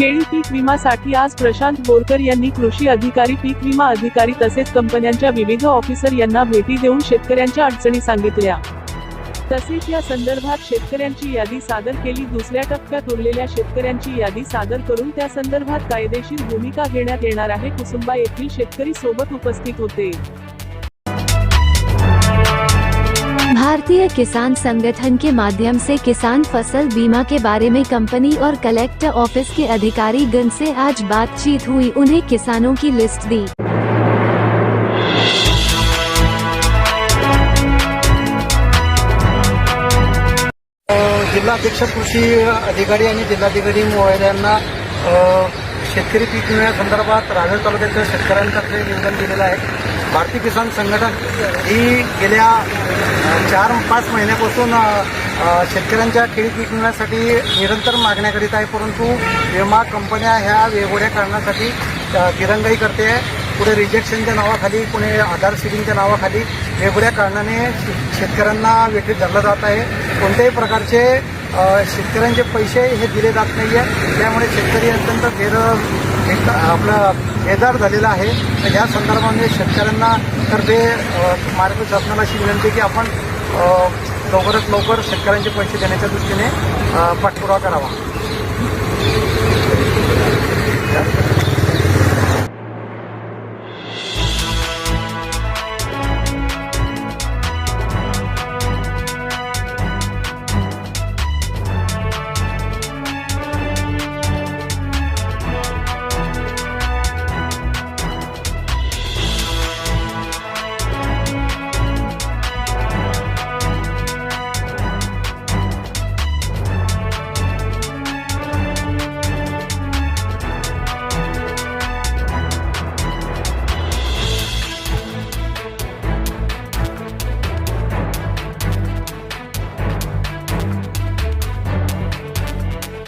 केळी पीक विमासाठी आज प्रशांत बोरकर यांनी कृषी अधिकारी पीक विमा अधिकारी तसेच कंपन्यांच्या विविध ऑफिसर यांना भेटी देऊन शेतकऱ्यांच्या अडचणी सांगितल्या. तसेच या संदर्भात शेतकऱ्यांची यादी सादर केली. दुसऱ्या टप्प्यात उरलेल्या शेतकऱ्यांची यादी सादर करून त्या संदर्भात कायदेशीर भूमिका घेण्यात येणार आहे. कुसुंबा येथील शेतकरी सोबत उपस्थित होते. भारतीय किसान संगठन के माध्यम से किसान फ़सल बीमा के बारे में कंपनी और कलेक्टर ऑफ़िस के अधिकारी गण से आज बातचीत हुई उन्हें किसानों की लिस्ट दी। अ, जिल्हाध्यक्ष कृषी अधिकारी आणि जिल्हाधिकारी महोदयांना अ, शेतकरी पीक विम्यासंदर्भात रावेर तालुक्याच्या शेतकऱ्यांतर्फे निवेदन दिलेलं आहे. भारतीय किसान संघटन ही गेल्या चार पाच महिन्यापासून शेतकऱ्यांच्या खेळी पीक निरंतर मागण्या करीत आहे परंतु विमा कंपन्या ह्या वेगवेगळ्या कारणासाठी अ, दिरंगाई करते. आहे कुठे रिजेक्शनच्या नावाखाली कुणी आधार सीडिंगच्या नावाखाली वेगवेगळ्या कारणाने शे- शेतकऱ्यांना वेठीत धरलं जात आहे. कोणत्याही प्रकारचे शेतकऱ्यांचे पैसे हे दिले जात नाही आहे त्यामुळे शेतकरी अत्यंत फेर एक आपलं बेजार झालेला आहे. तर या संदर्भामध्ये शेतकऱ्यांना तर्फे अ, मार्ग शासनाला अशी विनंती आहे की आपण लवकरात लवकर शेतकऱ्यांचे पैसे देण्याच्या दृष्टीने पाठपुरावा करावा.